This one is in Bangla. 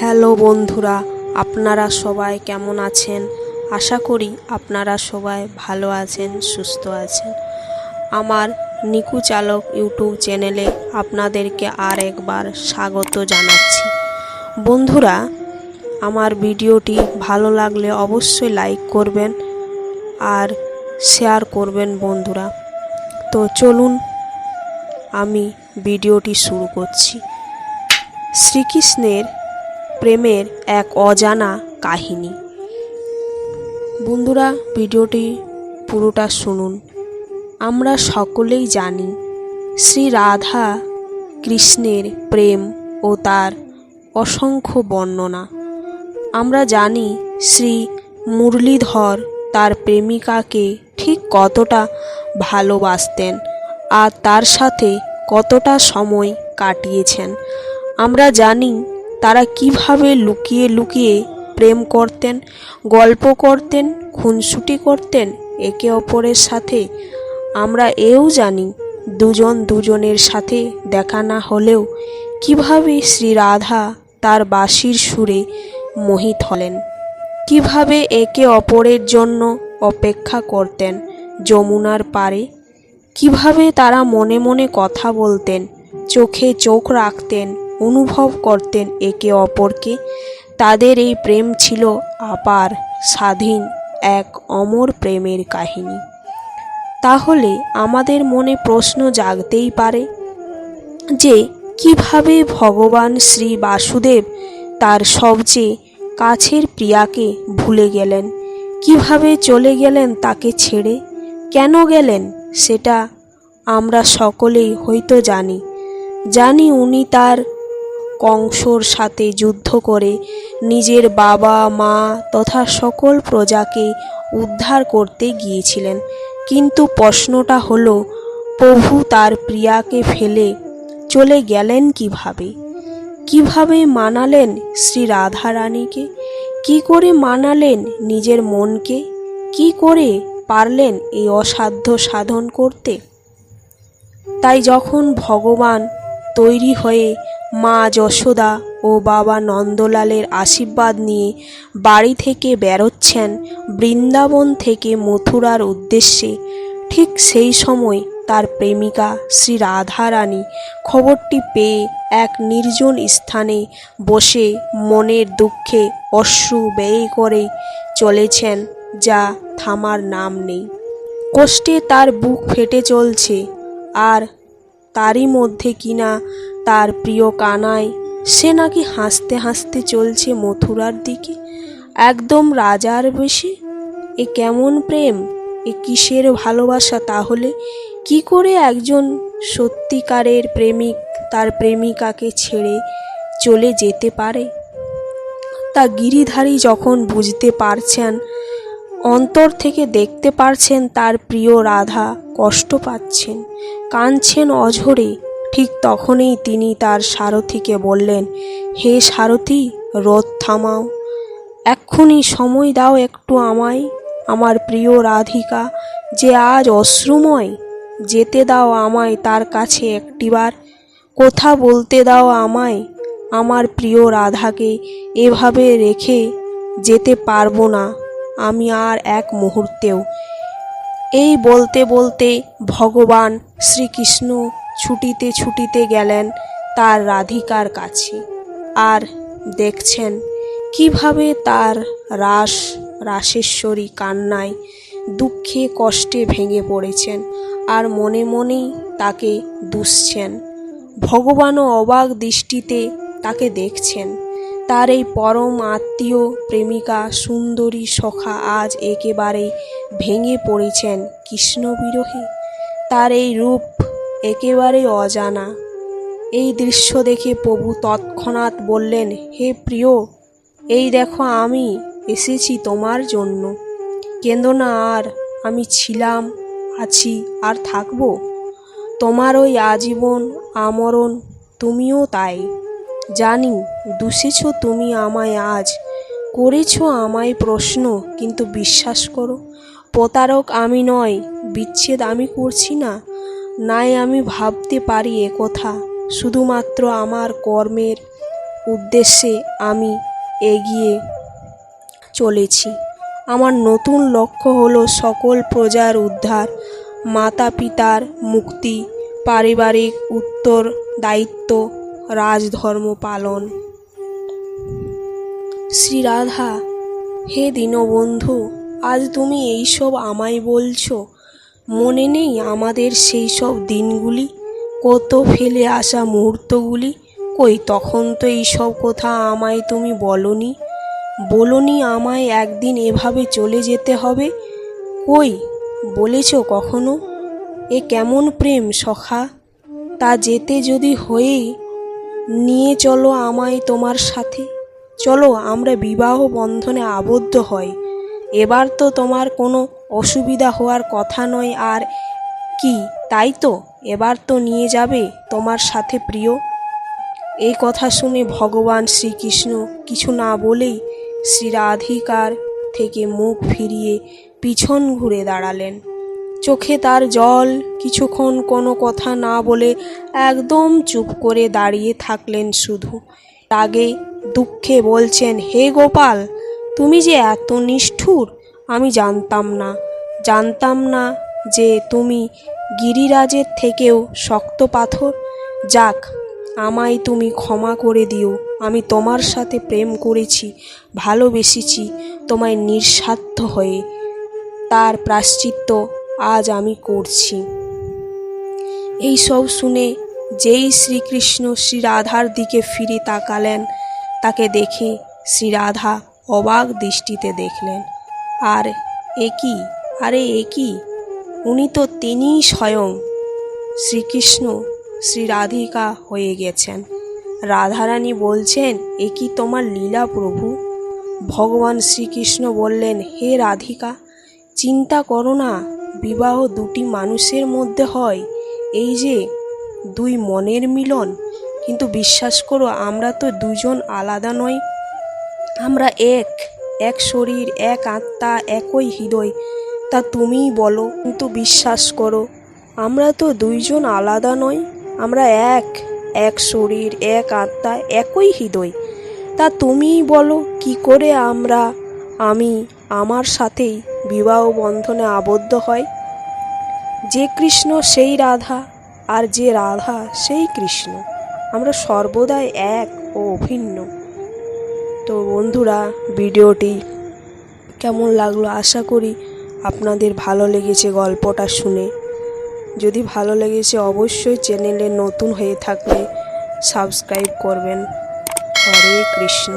হ্যালো বন্ধুরা, আপনারা সবাই কেমন আছেন? আশা করি আপনারা সবাই ভালো আছেন, সুস্থ আছেন। আমার নিকু চালক ইউটিউব চ্যানেলে আপনাদেরকে আর একবার স্বাগত জানাচ্ছি। বন্ধুরা, আমার ভিডিওটি ভালো লাগলে অবশ্যই লাইক করবেন আর শেয়ার করবেন বন্ধুরা। তো চলুন, আমি ভিডিওটি শুরু করছি। শ্রীকৃষ্ণের প্রেমের এক অজানা কাহিনী। বন্ধুরা, ভিডিওটি পুরোটা শুনুন। আমরা সকলেই জানি শ্রী রাধা কৃষ্ণের প্রেম ও তার অসংখ্য বর্ণনা। আমরা জানি শ্রী মুরলীধর তার প্রেমিকাকে ঠিক কতটা ভালোবাসতেন আর তার সাথে কতটা সময় কাটিয়েছেন। আমরা জানি তারা কীভাবে লুকিয়ে লুকিয়ে প্রেম করতেন, গল্প করতেন, খুনসুটি করতেন, একে অপরের সাথে, আমরা এও জানি দুজন দুজনের সাথে দেখা না হলেও কীভাবে শ্রী রাধা তার বাঁশির সুরে মোহিত হলেন, কীভাবে একে অপরের জন্য অপেক্ষা করতেন যমুনার পারে কীভাবে তারা মনে মনে কথা বলতেন, চোখে চোখ রাখতেন অনুভব করতেন একে অপরকে। তাদের এই প্রেম ছিল আপার, স্বাধীন এক অমর প্রেমের কাহিনী। তাহলে আমাদের মনে প্রশ্ন জাগতেই পারে যে, কীভাবে ভগবান শ্রী বাসুদেব তার সবচেয়ে কাছের প্রিয়াকে ভুলে গেলেন? কীভাবে চলে গেলেন তাকে ছেড়ে? কেন গেলেন? সেটা আমরা সকলেই হয়তো জানি। জানি উনি তার কংসর সাথে যুদ্ধ করে নিজের বাবা, মা তথা সকল প্রজাকে উদ্ধার করতে গিয়েছিলেন। কিন্তু প্রশ্নটা হলো, প্রভু তার প্রিয়াকে ফেলে চলে গেলেন কীভাবে? কীভাবে মানালেন শ্রী রাধারানীকে? কি করে মানালেন নিজের মনকে? কি করে পারলেন এই অসাধ্য সাধন করতে? তাই যখন ভগবান তৈরি হয়ে মা যশোদা ও বাবা নন্দলালের আশীর্বাদ নিয়ে বাড়ি থেকে বেরোচ্ছেন বৃন্দাবন থেকে মথুরার উদ্দেশ্যে। ঠিক সেই সময় তার প্রেমিকা শ্রী রাধারানী খবরটি পেয়ে এক নির্জন স্থানে বসে মনের দুঃখে অশ্রু ব্যয় করে চলেছেন, যা থামার নাম নেই। কষ্টে তার বুক ফেটে চলছে, আর তারই মধ্যে কিনা তার প্রিয় কানায় সে নাকি হাসতে হাসতে চলছে মথুরার দিকে। একদম রাজার বেশে এ কেমন প্রেম? এ কিসের ভালোবাসা তাহলে? কি করে একজন সত্যিকারের প্রেমিক তার প্রেমিকাকে ছেড়ে চলে যেতে পারে? তা গিরিধারী যখন বুঝতে পারছেন, অন্তর থেকে দেখতে পারছেন তার প্রিয় রাধা কষ্ট পাচ্ছেন, কাঁদছেন অঝরে। ঠিক তখনই তিনি তার সারথিকে বললেন, হে সারথি, রথ থামাও। এক্ষুনি সময় দাও একটু আমায়, আমার প্রিয় রাধিকা, যে আজ অশ্রুময়। যেতে দাও আমায় তার কাছে একটিবার, কথা বলতে দাও আমায়, আমার প্রিয় রাধাকে, এভাবে রেখে যেতে পারব না আমি আর এক মুহূর্তেও। এই বলতে বলতে ভগবান শ্রীকৃষ্ণ ছুটিতে ছুটিতে গেলেন তার রাধিকার কাছে আর দেখছেন কীভাবে তার রাস, রাসেশ্বরী কান্নায় দুঃখে কষ্টে ভেঙে পড়েছেন আর মনে মনেই তাকে দুষছেন। ভগবানও অবাক দৃষ্টিতে তাকে দেখছেন। তার এই পরম আত্মীয় প্রেমিকা সুন্দরী সখা আজ একেবারে ভেঙে পড়েছেন কৃষ্ণ বিরহে। তার এই রূপ একেবারে অজানা। এই দৃশ্য দেখে প্রভু তৎক্ষণাৎ বললেন, হে প্রিয়, এই দেখো আমি এসেছি তোমার জন্য। কেন্দ্র না আর আমি ছিলাম, আছি, আর থাকব। তোমার ওই আজীবন আমরণ তুমিও তাই। জানি, দুষেছ তুমি আমায় আজ, করেছ আমায় প্রশ্ন, কিন্তু বিশ্বাস করো, প্রতারক আমি নয়, বিচ্ছেদ আমি করছি না। নাই আমি ভাবতে পারি কথা। শুধুমাত্র আমার কর্মের উদ্দেশ্যে আমি এগিয়ে চলেছি। আমার নতুন লক্ষ্য হলো সকল প্রজার উদ্ধার মাতা পিতার মুক্তি, পারিবারিক উত্তর দায়িত্ব রাজধর্ম পালন। শ্রী রাধা, হে দীনবন্ধু, আজ তুমি এইসব আমায় বলছো? মনে নেই আমাদের সেই সব দিনগুলি? কত ফেলে আসা মুহূর্তগুলি? কই তখন তো এইসব কথা আমায় তুমি বলনি? বলনি আমায় একদিন এভাবে চলে যেতে হবে? কই, বলেছ কখনো? এ কেমন প্রেম সখা? তা যেতে যদি হয়েই, নিয়ে চলো আমায় তোমার সাথে। চলো, আমরা বিবাহ বন্ধনে আবদ্ধ হই। এবার তো তোমার কোনো অসুবিধা হওয়ার কথা নয় আর কি, তাই তো? এবার তো নিয়ে যাবে তোমার সাথে প্রিয়। এই কথা শুনে ভগবান শ্রীকৃষ্ণ কিছু না বলেই শ্রী রাধিকার থেকে মুখ ফিরিয়ে পিছন ঘুরে দাঁড়ালেন। চোখে তার জল, কিছুক্ষণ কোনো কথা না বলে একদম চুপ করে দাঁড়িয়ে থাকলেন শুধু। রাগে দুঃখে বলছেন, হে গোপাল, তুমি যে এত নিষ্ঠুর আমি জানতাম না। জানতাম না যে তুমি গিরিরাজের থেকেও শক্ত পাথর। যাক, আমায় তুমি ক্ষমা করে দিও। আমি তোমার সাথে প্রেম করেছি, ভালোবেসেছি, তোমায় নিঃস্বার্থ হয়ে। তার প্রাশ্চিত্য আজ আমি করছি। এই সব শুনে যেই শ্রীকৃষ্ণ শ্রী রাধার দিকে ফিরে তাকালেন, তাকে দেখে শ্রী রাধা অবাক দৃষ্টিতে দেখলেন। আর এ কি? আরে একই উনি তো তিনিই স্বয়ং। শ্রীকৃষ্ণ শ্রী রাধিকা হয়ে গেছেন। রাধারানী বলছেন, এ কি তোমার লীলা প্রভু? ভগবান শ্রীকৃষ্ণ বললেন, হে রাধিকা, চিন্তা করো না, বিবাহ দুটি মানুষের মধ্যে হয়। এই যে, দুই মনের মিলন। কিন্তু বিশ্বাস করো, আমরা তো দুজন আলাদা নই। আমরা এক। এক শরীর, এক আত্মা, একই হৃদয়। তা তুমিই বলো, কিন্তু বিশ্বাস করো, আমরা তো দুইজন আলাদা নই, আমরা এক এক শরীর, এক আত্মা, একই হৃদয়। তা তুমিই বলো, কি করে আমরা, আমি, আমার সাথেই বিবাহ বন্ধনে আবদ্ধ হয়? যে কৃষ্ণ সেই রাধা, আর যে রাধা সেই কৃষ্ণ। আমরা সর্বদাই এক ও অভিন্ন। তো বন্ধুরা, ভিডিওটি কেমন লাগল আশা করি আপনাদের ভালো লেগেছে গল্পটা শুনে। যদি ভালো লেগেছে অবশ্যই চ্যানেলে নতুন হয়ে থাকলে সাবস্ক্রাইব করবেন। হরে কৃষ্ণ।